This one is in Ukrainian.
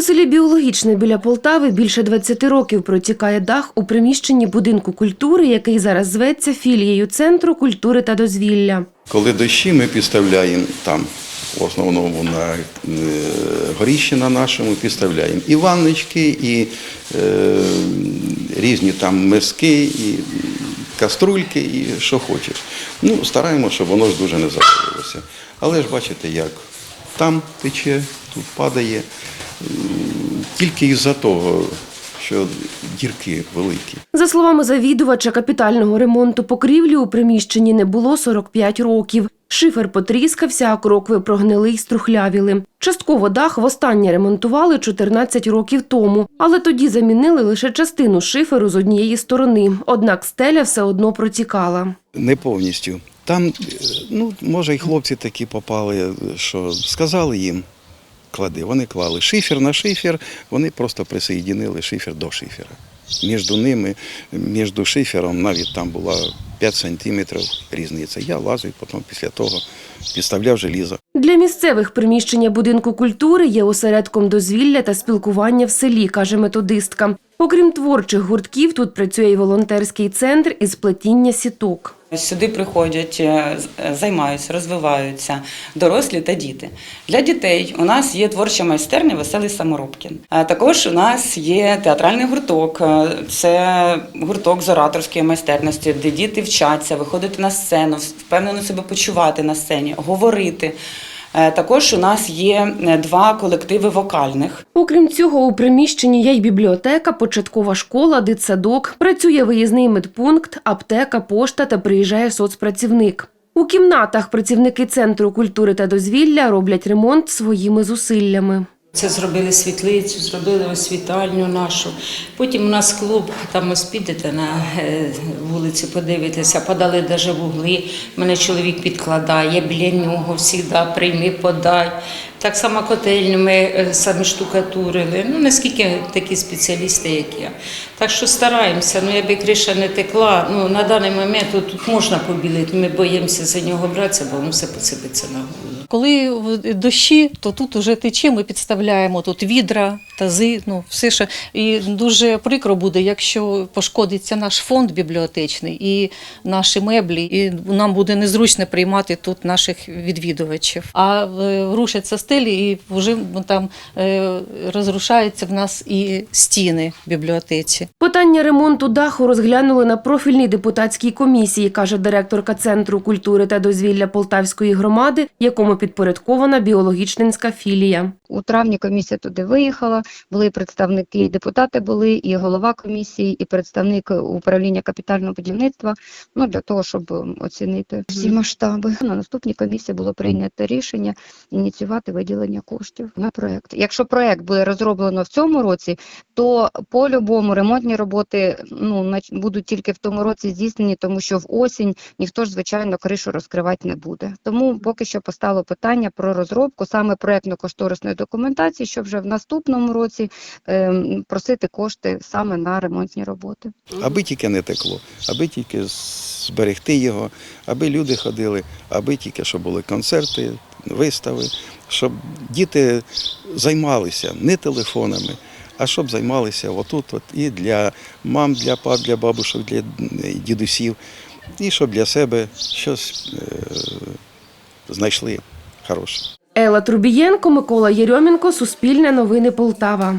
У селі Біологічне біля Полтави більше 20 років протікає дах у приміщенні будинку культури, який зараз зветься філією Центру культури та дозвілля. Коли дощі, ми підставляємо там, в основному на е, горіщі на нашому, підставляємо і ванночки, і е, різні там миски, і каструльки, і що хочеш. Ну, стараємося, щоб воно ж дуже не завалилося. Але ж бачите, як там тече, тут падає. Тільки із-за того, що дірки великі. За словами завідувача капітального ремонту покрівлі у приміщенні не було 45 років. Шифер потріскався, а крокви прогнили й струхлявіли. Частково дах востаннє ремонтували 14 років тому, але тоді замінили лише частину шиферу з однієї сторони. Однак стеля все одно протікала. Не повністю. Там, е, ну, може, і хлопці такі попали, що сказали їм, клади. Вони клали шифер на шифер, вони просто присоєдинили шифер до шифера. Між ними, між шифером навіть там була 5 сантиметрів різниця. Я лазив, потім після того підставляв желізо. Для місцевих приміщення будинку культури є осередком дозвілля та спілкування в селі, каже методистка. Окрім творчих гуртків, тут працює й волонтерський центр із плетіння сіток. Сюди приходять, е, е, займаються, розвиваються дорослі та діти. Для дітей у нас є творча майстерня Веселий Саморобкін. А Також у нас є театральний гурток. Е, Це гурток з ораторської майстерності, де діти вчаться виходити на сцену, впевнено себе почувати на сцені, говорити. Е, Також у нас є е, два колективи вокальних. Окрім цього, у приміщенні є й бібліотека, початкова школа, дитсадок, працює виїзний медпункт, аптека, пошта та приїжджає соцпрацівник. У кімнатах працівники Центру культури та дозвілля роблять ремонт своїми зусиллями. Це зробили світлицю, зробили освітальню нашу. Потім у нас клуб, там ось підете на е, вулиці, подивитеся, подали навіть вугли. Мене чоловік підкладає біля нього, завжди прийми, подай. Так само котельню ми е, самі штукатурили. Ну, наскільки такі спеціалісти, як я. Так що стараємося. Ну, якби криша не текла, ну, на даний момент тут можна побілити. Ми боїмося за нього братися, бо воно все посипеться на голову. Коли дощі, то тут уже тече, ми підставляємо тут відра, тази, ну все ще. І дуже прикро буде, якщо пошкодиться наш фонд бібліотечний і наші меблі, і нам буде незручно приймати тут наших відвідувачів. А е, рушаться стелі, і вже там е, розрушаються в нас і стіни в бібліотеці. Питання ремонту даху розглянули на профільній депутатській комісії, каже директорка Центру культури та дозвілля Полтавської громади, якому підпорядкована біологічненська філія. У травні комісія туди виїхала, були представники, і депутати були, і голова комісії, і представник управління капітального будівництва. Ну для того, щоб ем, оцінити всі масштаби. На наступній комісії було прийнято рішення ініціювати виділення коштів на проект. Якщо проект буде розроблено в цьому році, то по-любому ремонтні роботи ну будуть тільки в тому році здійснені, тому що в осінь ніхто ж звичайно кришу розкривати не буде. Тому поки що постало питання про розробку саме проектно-кошторисної документації, щоб вже в наступному році ем, просити кошти саме на ремонтні роботи. Аби тільки не текло, аби тільки зберегти його, аби люди ходили, аби тільки щоб були концерти, вистави, щоб діти займалися не телефонами, а щоб займалися отут от і для мам, для пап, для бабушок, для дідусів, і щоб для себе щось е, знайшли хороше. Ела Трубієнко, Микола Єрьомінко, Суспільне новини Полтава.